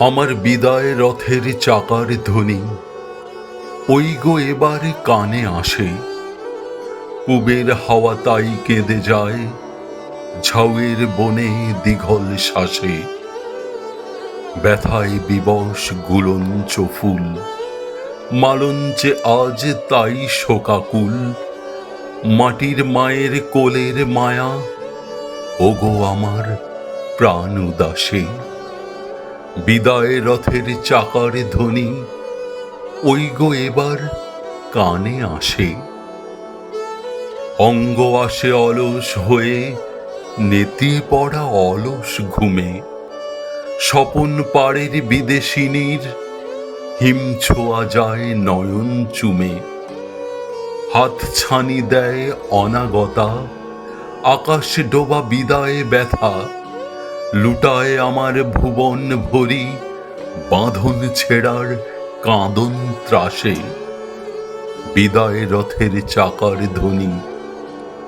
আমার বিদায় রথের চাকার ধ্বনি। ওই গো এবার কানে আসে। পুবের হাওয়া তাই কেঁদে যায়। ঝাউয়ের বনে দীঘল শ্বাসে ব্যথায় বিবশ গুলঞ্চ ফুল। মালঞ্চে আজ তাই শোকাকুল। মাটির মায়ের কোলের মায়া। ওগো আমার প্রাণ উদাসে। বিদায় রথের চাকার ধ্বনি ওই গো এবার কানে আসে। অঙ্গ আসে অলস হয়ে নেতিয়ে পড়া অলস ঘুমে। স্বপন পাড়ের বিদেশিনীর হিম ছোঁয়া যায় নয়ন চুমে। হাত ছানি দেয় অনাগতা, আকাশ ডোবা বিদায় ব্যথা। লুটায় আমার ভুবন ভরি, বাঁধন ছেড়ার কাঁদন ত্রাসে। বিদায় রথের চাকার ধ্বনি,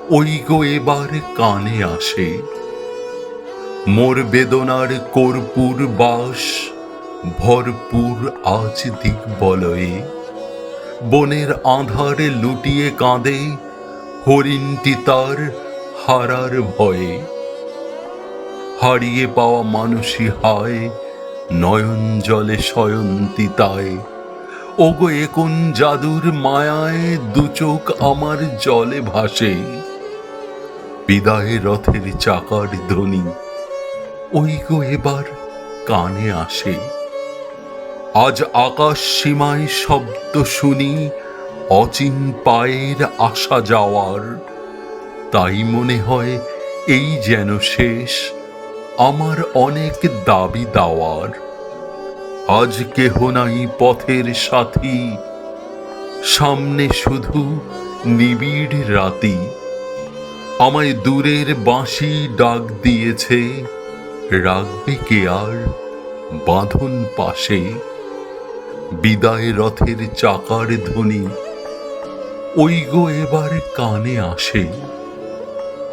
ওই গো এবার কানে আসে। মোর বেদনার কর্পূর বাস, ভরপুর আজ দিক বলয়ে বনের আধারে লুটিয়ে কাঁদে হরিণটি তার হারার ভয়ে। হারিয়ে পাওয়া মানুষই হায়, নয়ন জলে শয়ন্তিতায় ওগো এ কোন জাদুর মায়ায় দু চোখ আমার জলে ভাসে। বিদায় রথের চাকার ধ্বনি ওই গো এবার কানে আসে। আজ আকাশ সীমায় শব্দ শুনি, অচিন পায়ের আসা যাওয়ার। তাই মনে হয় এই যেন শেষ আমার অনেক দাবি দাওয়ার। আজ কেহ নাই পথের সাথী। সামনে শুধু নিবিড় রাতি। আমায় দূরের বাঁশি ডাক দিয়েছে। রাখবে কে আর বাঁধন পাশে। বিদায় রথের চাকার ধ্বনি। ওই গো এবার কানে আসে।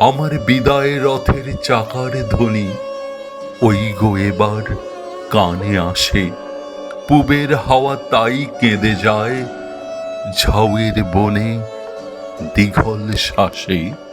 আমার বিদায় রথের চাকার ধ্বনি। ওই গো এবার কানে আসে। পুবের হাওয়া তাই কেঁদে যায় ঝাউয়ের বনে দীঘল শ্বাসে।